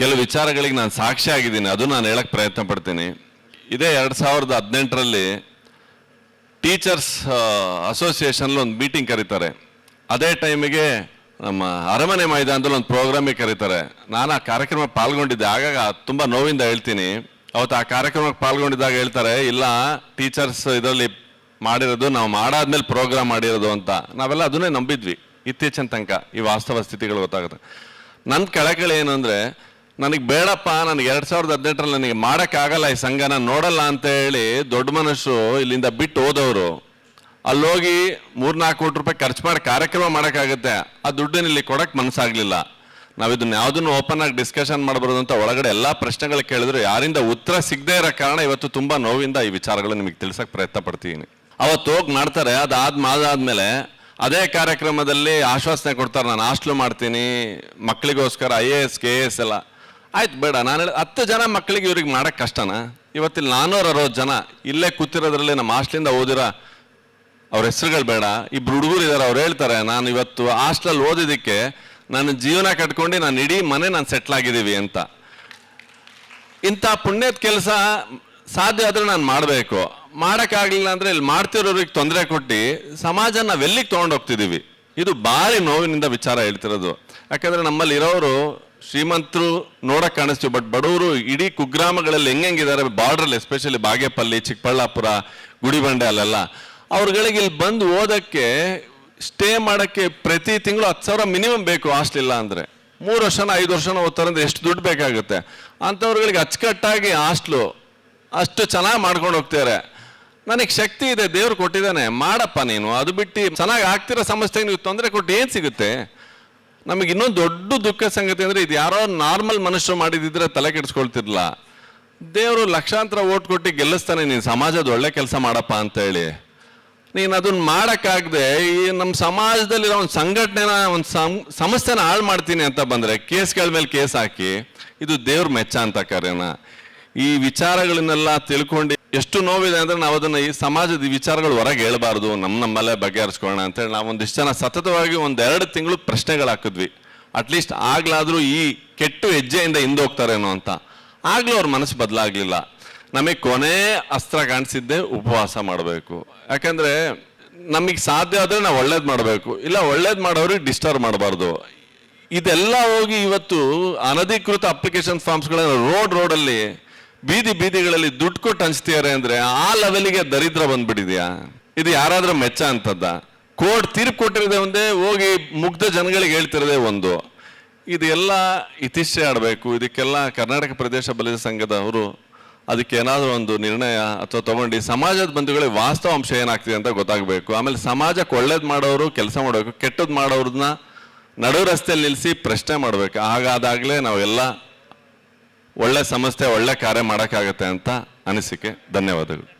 ಕೆಲವು ವಿಚಾರಗಳಿಗೆ ನಾನು ಸಾಕ್ಷಿ ಆಗಿದ್ದೀನಿ. ಅದು ನಾನು ಹೇಳಕ್ಕೆ ಪ್ರಯತ್ನ ಪಡ್ತೀನಿ. ಇದೇ ಎರಡು ಸಾವಿರದ ಹದಿನೆಂಟರಲ್ಲಿ ಟೀಚರ್ಸ್ ಅಸೋಸಿಯೇಷನ್ ಒಂದು ಮೀಟಿಂಗ್ ಕರೀತಾರೆ. ಅದೇ ಟೈಮಿಗೆ ನಮ್ಮ ಅರಮನೆ ಮೈದಾನದಲ್ಲಿ ಒಂದು ಪ್ರೋಗ್ರಾಮಿಗೆ ಕರೀತಾರೆ. ನಾನು ಆ ಕಾರ್ಯಕ್ರಮ ಪಾಲ್ಗೊಂಡಿದ್ದೆ. ಆಗಾಗ ತುಂಬ ನೋವಿಂದ ಹೇಳ್ತೀನಿ. ಅವತ್ತು ಆ ಕಾರ್ಯಕ್ರಮಕ್ಕೆ ಪಾಲ್ಗೊಂಡಿದ್ದಾಗ ಹೇಳ್ತಾರೆ, ಇಲ್ಲ, ಟೀಚರ್ಸ್ ಇದರಲ್ಲಿ ಮಾಡಿರೋದು, ನಾವು ಮಾಡಾದ್ಮೇಲೆ ಪ್ರೋಗ್ರಾಮ್ ಮಾಡಿರೋದು ಅಂತ. ನಾವೆಲ್ಲ ಅದನ್ನೇ ನಂಬಿದ್ವಿ. ಇತ್ತೀಚಿನ ತನಕ ಈ ವಾಸ್ತವ ಸ್ಥಿತಿಗಳು ಗೊತ್ತಾಗುತ್ತೆ. ನನ್ನ ಕಳಕಳಿ ಏನು ಅಂದರೆ ನನಗೆ ಬೇಡಪ್ಪ, ನನಗೆ ಎರಡು ಸಾವಿರದ ಹದಿನೆಂಟರಲ್ಲಿ ನನಗೆ ಮಾಡೋಕ್ಕಾಗಲ್ಲ ಈ ಸಂಘನ, ನೋಡಲ್ಲ ಅಂತ ಹೇಳಿ ದೊಡ್ಡ ಮನುಷ್ಯರು ಇಲ್ಲಿಂದ ಬಿಟ್ಟು ಹೋದವರು. ಅಲ್ಲೋಗಿ ಮೂರ್ನಾಲ್ಕು ಕೋಟಿ ರೂಪಾಯಿ ಖರ್ಚು ಮಾಡಿ ಕಾರ್ಯಕ್ರಮ ಮಾಡೋಕ್ಕಾಗುತ್ತೆ. ಆ ದುಡ್ಡನ್ನ ಇಲ್ಲಿ ಕೊಡಕ್ಕೆ ಮನಸ್ಸಾಗಲಿಲ್ಲ. ನಾವು ಇದನ್ನ ಯಾವುದನ್ನು ಓಪನ್ ಆಗಿ ಡಿಸ್ಕಷನ್ ಮಾಡಬಾರ್ದು ಅಂತ ಒಳಗಡೆ ಎಲ್ಲ ಪ್ರಶ್ನೆಗಳು ಕೇಳಿದ್ರು. ಯಾರಿಂದ ಉತ್ತರ ಸಿಗದೇ ಇರೋ ಕಾರಣ ಇವತ್ತು ತುಂಬ ನೋವಿಂದ ಈ ವಿಚಾರಗಳು ನಿಮಗೆ ತಿಳ್ಸಕ್ಕೆ ಪ್ರಯತ್ನ ಪಡ್ತೀನಿ. ಅವತ್ತು ಹೋಗಿ ಮಾಡ್ತಾರೆ ಅದಾದ ಮಾದಾದ್ಮೇಲೆ ಅದೇ ಕಾರ್ಯಕ್ರಮದಲ್ಲಿ ಆಶ್ವಾಸನೆ ಕೊಡ್ತಾರೆ, ನಾನು ಹಾಸ್ಟ್ಲು ಮಾಡ್ತೀನಿ ಮಕ್ಕಳಿಗೋಸ್ಕರ I A S K A S ಎಲ್ಲ. ಆಯ್ತು ಬೇಡ, ನಾನು ಹೇಳಿ ಹತ್ತು ಜನ ಮಕ್ಕಳಿಗೆ ಇವ್ರಿಗೆ ಮಾಡೋಕ್ಕೆ ಕಷ್ಟನಾ? ಇವತ್ತಿಲ್ಲಿ ನಾನ್ನೂರ ಅರವತ್ತು ಜನ, ಇಲ್ಲೇ ಕೂತಿರೋದ್ರಲ್ಲಿ ನಮ್ಮ ಹಾಸ್ಟ್ಲಿಂದ ಓದಿರ ಅವ್ರ ಹೆಸರುಗಳು ಬೇಡ, ಇಬ್ರು ಹುಡುಗರು ಇದ್ದಾರೆ ಅವ್ರು ಹೇಳ್ತಾರೆ, ನಾನು ಇವತ್ತು ಹಾಸ್ಟ್ಲಲ್ಲಿ ಓದಿದ್ದಕ್ಕೆ ನನ್ನ ಜೀವನ ಕಟ್ಕೊಂಡು ನಾನು ಇಡೀ ಮನೆ ನಾನು ಸೆಟ್ಲ್ ಆಗಿದ್ದೀವಿ ಅಂತ. ಇಂಥ ಪುಣ್ಯದ ಕೆಲಸ ಸಾಧ್ಯ ಆದರೆ ನಾನು ಮಾಡಬೇಕು. ಮಾಡೋಕ್ಕಾಗಲಿಲ್ಲ ಅಂದರೆ ಇಲ್ಲಿ ಮಾಡ್ತಿರೋರಿಗೆ ತೊಂದರೆ ಕೊಟ್ಟು ಸಮಾಜ ನಾವೆಲ್ಲಿಗೆ ತೊಗೊಂಡೋಗ್ತಿದ್ದೀವಿ ಇದು ಭಾರಿ ನೋವಿನಿಂದ ವಿಚಾರ ಹೇಳ್ತಿರೋದು. ಯಾಕಂದರೆ ನಮ್ಮಲ್ಲಿ ಇರೋರು ಶ್ರೀಮಂತರು ನೋಡಕ್ ಕಾಣಿಸ್ತೀವಿ ಬಟ್ ಬಡವರು ಇಡೀ ಕುಗ್ರಾಮಗಳಲ್ಲಿ ಹೆಂಗಿದ್ದಾರೆ ಬಾರ್ಡ್ರಲ್ಲಿ ಎಸ್ಪೆಷಲಿ ಬಾಗೇಪಲ್ಲಿ, ಚಿಕ್ಕಬಳ್ಳಾಪುರ ಗುಡಿಬಂಡೆ ಅಲ್ಲೆಲ್ಲ ಅವ್ರಗಳಿಗೆ ಇಲ್ಲಿ ಬಂದು ಓದಕ್ಕೆ ಸ್ಟೇ ಮಾಡಕ್ಕೆ ಪ್ರತಿ ತಿಂಗಳು ಹತ್ತು ಸಾವಿರ ಮಿನಿಮಮ್ ಬೇಕು ಹಾಸ್ಟೆಲ್ ಇಲ್ಲ ಅಂದ್ರೆ. ಮೂರು ವರ್ಷನ, ಐದು ವರ್ಷನ ಓದ್ತಾರೆ ಅಂದ್ರೆ ಎಷ್ಟು ದುಡ್ಡು ಬೇಕಾಗುತ್ತೆ. ಅಂಥವ್ರುಗಳಿಗೆ ಅಚ್ಚುಕಟ್ಟಾಗಿ ಹಾಸ್ಟ್ಲು ಅಷ್ಟು ಚೆನ್ನಾಗಿ ಮಾಡ್ಕೊಂಡು ಹೋಗ್ತಾರೆ ನನಗೆ ಶಕ್ತಿ ಇದೆ, ದೇವ್ರು ಕೊಟ್ಟಿದ್ದಾನೆ, ಮಾಡಪ್ಪ ನೀನು. ಅದು ಬಿಟ್ಟು ಚೆನ್ನಾಗಿ ಆಗ್ತಿರೋ ಸಮಸ್ಯೆಗೆ ನೀವು ತೊಂದರೆ ಕೊಟ್ಟು ಏನು ಸಿಗುತ್ತೆ? ನಮಗೆ ಇನ್ನೊಂದು ದೊಡ್ಡ ದುಃಖ ಸಂಗತಿ ಅಂದ್ರೆ ಇದು ಯಾರೋ ನಾರ್ಮಲ್ ಮನುಷ್ಯರು ಮಾಡಿದಿದ್ರೆ ತಲೆ ಕೆಡಿಸ್ಕೊಳ್ತಿರ್ಲಿಲ್ಲ. ದೇವರು ಲಕ್ಷಾಂತರ ಓಟ್ ಕೊಟ್ಟು ಗೆಲ್ಲಿಸ್ತಾನೆ, ನೀನು ಸಮಾಜದ ಒಳ್ಳೆ ಕೆಲಸ ಮಾಡಪ್ಪ ಅಂತ ಹೇಳಿ ನೀನು ಅದನ್ನ ಮಾಡೋಕ್ಕಾಗದೆ ಈ ನಮ್ಮ ಸಮಾಜದಲ್ಲಿರೋ ಒಂದು ಸಂಘಟನೆನ, ಒಂದು ಸಂಸ್ಥೆನ ಹಾಳು ಮಾಡ್ತೀನಿ ಅಂತ ಬಂದರೆ ಕೇಸ್ಗಳ ಮೇಲೆ ಕೇಸ್ ಹಾಕಿ, ಇದು ದೇವ್ರ ಮೆಚ್ಚ ಅಂತ ಕರೆನ. ಈ ವಿಚಾರಗಳನ್ನೆಲ್ಲ ತಿಳ್ಕೊಂಡು ಎಷ್ಟು ನೋವಿದೆ ಅಂದ್ರೆ ನಾವು ಅದನ್ನ ಈ ಸಮಾಜದ ವಿಚಾರಗಳು ಹೊರಗೆ ಹೇಳ್ಬಾರ್ದು ನಮ್ಮ ನಮ್ಮಲ್ಲೇ ಬಗೆಹರಿಸ್ಕೊಳ್ಳೋಣ ಅಂತೇಳಿ ನಾವು ಒಂದಿಷ್ಟು ಜನ ಸತತವಾಗಿ ಒಂದೆರಡು ತಿಂಗಳು ಪ್ರಶ್ನೆಗಳು ಹಾಕಿದ್ವಿ. ಅಟ್ಲೀಸ್ಟ್ ಆಗ್ಲಾದ್ರೂ ಈ ಕೆಟ್ಟು ಹೆಜ್ಜೆಯಿಂದ ಹಿಂದೆ ಹೋಗ್ತಾರೇನೋ ಅಂತ. ಆಗ್ಲೂ ಅವ್ರ ಮನಸ್ಸು ಬದಲಾಗ್ಲಿಲ್ಲ. ನಮಗೆ ಕೊನೆ ಅಸ್ತ್ರ ಕಾಣಿಸಿದ್ದೆ ಉಪವಾಸ ಮಾಡಬೇಕು. ಯಾಕಂದ್ರೆ ನಮಗೆ ಸಾಧ್ಯ ಆದರೆ ನಾವು ಒಳ್ಳೇದು ಮಾಡಬೇಕು. ಇಲ್ಲ ಒಳ್ಳೇದು ಮಾಡೋರಿಗೆ ಡಿಸ್ಟರ್ಬ್ ಮಾಡಬಾರ್ದು. ಇದೆಲ್ಲ ಹೋಗಿ ಇವತ್ತು ಅನಧಿಕೃತ ಅಪ್ಲಿಕೇಶನ್ ಫಾರ್ಮ್ಸ್ಗಳನ್ನ ರೋಡ್ ರೋಡಲ್ಲಿ ಬೀದಿ ಬೀದಿಗಳಲ್ಲಿ ದುಡ್ಡು ಕೊಟ್ಟು ಹಂಚ್ತಿದ್ದಾರೆ ಅಂದ್ರೆ ಆ ಲೆವೆಲಿಗೆ ದರಿದ್ರ ಬಂದ್ಬಿಟ್ಟಿದ್ಯಾ? ಇದು ಯಾರಾದ್ರೂ ಮೆಚ್ಚ ಅಂತದ್ದ? ಕೋರ್ಟ್ ತೀರ್ಪು ಕೊಟ್ಟಿರದೆ ಒಂದೇ, ಹೋಗಿ ಮುಗ್ಧ ಜನಗಳಿಗೆ ಹೇಳ್ತಿರೋದೇ ಒಂದು. ಇದೆಲ್ಲ ಇತಿಶ್ರೇ ಆಡಬೇಕು. ಇದಕ್ಕೆಲ್ಲ ಕರ್ನಾಟಕ ಪ್ರದೇಶ ಬಲಿದ ಸಂಘದ ಅವರು ಅದಕ್ಕೆ ಏನಾದರೂ ಒಂದು ನಿರ್ಣಯ ಅಥವಾ ತಗೊಂಡು ಸಮಾಜದ ಬಂಧುಗಳಿಗೆ ವಾಸ್ತವ ಅಂಶ ಏನಾಗ್ತಿದೆ ಅಂತ ಗೊತ್ತಾಗಬೇಕು. ಆಮೇಲೆ ಸಮಾಜಕ್ಕೆ ಒಳ್ಳೇದು ಮಾಡೋರು, ಕೆಲಸ ಮಾಡಬೇಕು ಕೆಟ್ಟದ್ದು ಮಾಡೋರನ್ನ ನಡು ರಸ್ತೆಯಲ್ಲಿ ನಿಲ್ಲಿಸಿ ಪ್ರಶ್ನೆ ಮಾಡಬೇಕು. ಹಾಗಾದಾಗಲೇ ನಾವೆಲ್ಲ ಒಳ್ಳೆ ಸಂಸ್ಥೆ ಒಳ್ಳೆ ಕಾರ್ಯ ಮಾಡೋಕ್ಕಾಗತ್ತೆ ಅಂತ ಅನಿಸಿಕೆ. ಧನ್ಯವಾದಗಳು.